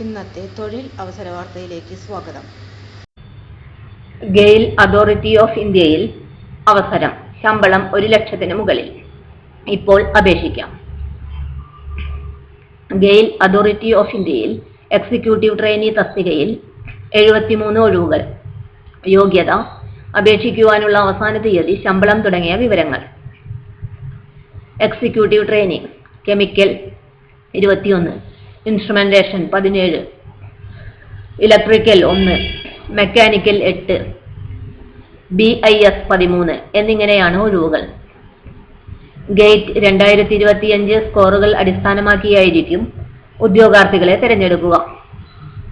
ഇന്നത്തെ തൊഴിൽ അവസര വാർത്തയിലേക്ക് സ്വാഗതം. ഗെയിൽ അതോറിറ്റി ഓഫ് ഇന്ത്യയിൽ അവസരം ശമ്പളം ഒരു ലക്ഷത്തിന് മുകളിൽ. ഇപ്പോൾ അപേക്ഷിക്കാം. ഗെയിൽ അതോറിറ്റി ഓഫ് ഇന്ത്യയിൽ എക്സിക്യൂട്ടീവ് ട്രെയിനി തസ്തികയിൽ എഴുപത്തിമൂന്ന് ഒഴിവുകൾ. യോഗ്യത അപേക്ഷിക്കുവാനുള്ള അവസാന തീയതി ശമ്പളം തുടങ്ങിയ വിവരങ്ങൾ. എക്സിക്യൂട്ടീവ് ട്രെയിനിങ് കെമിക്കൽ ഇരുപത്തിയൊന്ന്. ഇൻസ്ട്രുമെന്റേഷൻ പതിനേഴ്. ഇലക്ട്രിക്കൽ ഒന്ന്. മെക്കാനിക്കൽ എട്ട്. ബി ഐ എസ് പതിമൂന്ന്. എന്നിങ്ങനെയാണ് ഒഴിവുകൾ. ഗേറ്റ് രണ്ടായിരത്തി ഇരുപത്തിയഞ്ച് സ്കോറുകൾ അടിസ്ഥാനമാക്കിയായിരിക്കും ഉദ്യോഗാർത്ഥികളെ തിരഞ്ഞെടുക്കുക.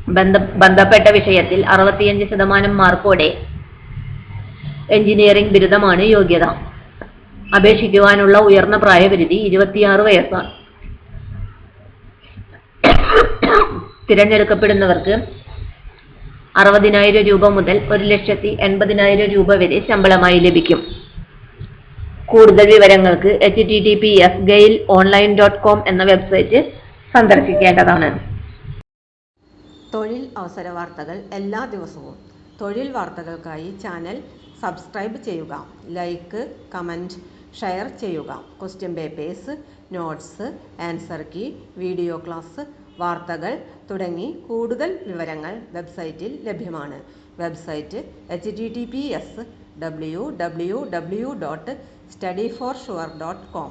ബന്ധ ബന്ധപ്പെട്ട വിഷയത്തിൽ അറുപത്തിയഞ്ച് ശതമാനം മാർക്കോടെ എഞ്ചിനീയറിംഗ് ബിരുദമാണ് യോഗ്യത. അപേക്ഷിക്കുവാനുള്ള ഉയർന്ന പ്രായപരിധി ഇരുപത്തിയാറ് വയസ്സാണ്. തിരഞ്ഞെടുക്കപ്പെടുന്നവർക്ക് അറുപതിനായിരം രൂപ മുതൽ ഒരു ലക്ഷത്തി എൺപതിനായിരം രൂപ വരെ ശമ്പളമായി ലഭിക്കും. കൂടുതൽ വിവരങ്ങൾക്ക് H T T P S GAIL online dot com എന്ന വെബ്സൈറ്റ് സന്ദർശിക്കേണ്ടതാണ്. തൊഴിൽ അവസര വാർത്തകൾ എല്ലാ ദിവസവും. തൊഴിൽ വാർത്തകൾക്കായി ചാനൽ സബ്സ്ക്രൈബ് ചെയ്യുക. ലൈക്ക് കമന്റ് ഷെയർ ചെയ്യുക. Question papers notes answer key video class വാർത്തകൾ തുടങ്ങി കൂടുതൽ വിവരങ്ങൾ വെബ്സൈറ്റിൽ ലഭ്യമാണ്. Website H T T P S W W W dot study for sure dot com